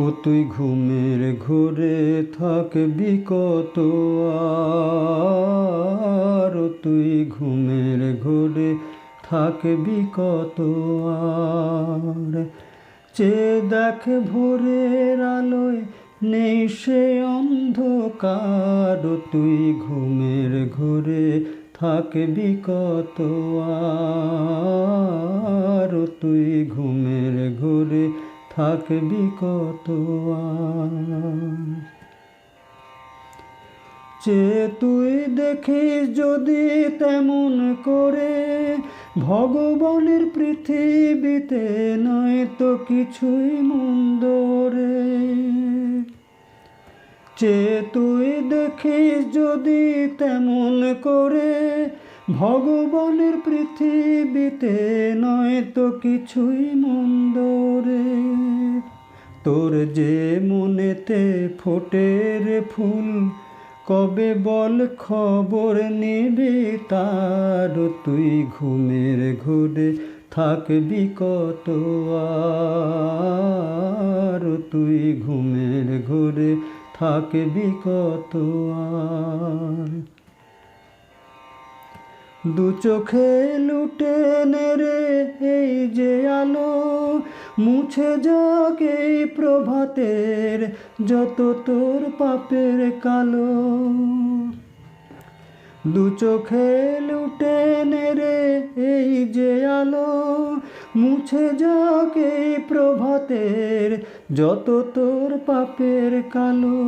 ও তুই ঘুমের ঘোরে থাকবি কত আর, তুই ঘুমের ঘোরে থাকবি কত আর। চে দেখ ভোরের আলোয় নেই সে অন্ধকার, তুই ঘুমের ঘোরে থাকবি কত আর, তুই ঘুমের ঘোরে থাকবি কত চে তুই দেখিস যদি তেমন করে, ভগবানের পৃথিবীতে নয় তো কিছুই মন্দ রে চে তুই দেখিস যদি তেমন করে, ভগবানের পৃথিবীতে নয় তো কিছুই মন্দ রে তোর যে মনেতে ফোটে রে ফুল, কবে বল খবর নেবে তার? তুই ঘুমের ঘুরে থাকবি কত আর? তুই ঘুমের ঘুরে থাকবি কত আর? দু চোখে লুটে রে, এই যে আলো মুছে যাক এই প্রভাতের যত তোর পাপের কালো। দু চোখে লুটে রে এই যে আলো, মুছে যাক এই প্রভাতের যত তোর পাপের কালো।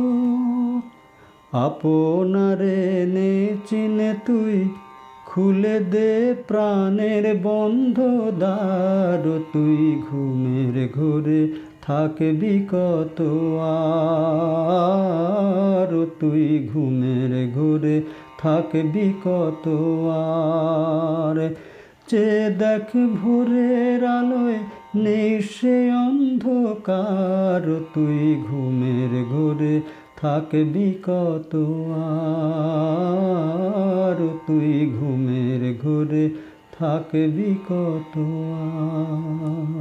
আপনারে নে চিনে তুই খুলে দে প্রাণের বন্ধ দ্বার, তুই ঘুমের ঘুরে থাকবি কত আর, তুই ঘুমের ঘুরে থাকবি কত আর। চে দেখ ভোরের আলোয় নেই সে অন্ধকার, তুই ঘুমের ঘুরে থাকবি কত আর? তুই ঘুমের ঘরে থাকবি কত আর?